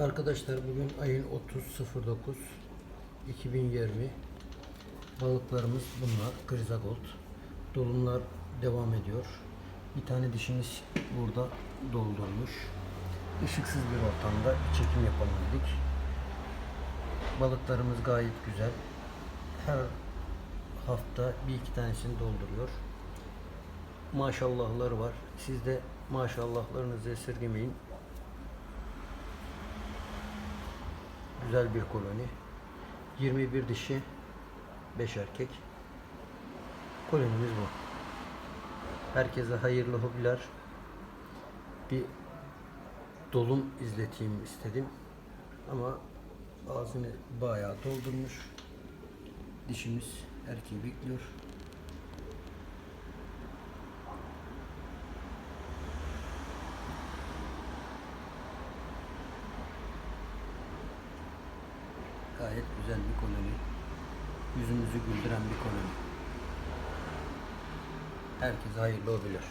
Arkadaşlar bugün ayın 30.09 2020 balıklarımız bunlar grizagold. Dolumlar devam ediyor. Bir tane dişimiz burada doldurmuş. Işıksız bir ortamda çekim yapalım dedik. Balıklarımız gayet güzel. Her hafta bir iki tanesini dolduruyor. Maşallahları var. Siz de maşallahlarınızı esirgemeyin Güzel bir koloni. 21 dişi, 5 erkek. Kolonimiz bu. Herkese hayırlı hobiler. Bir dolum izleteyim istedim. Ama ağzını bayağı doldurmuş. Dişimiz erkeği bekliyor. Gayet güzel bir koloni. Yüzümüzü güldüren bir koloni. Herkese hayırlı hobiler.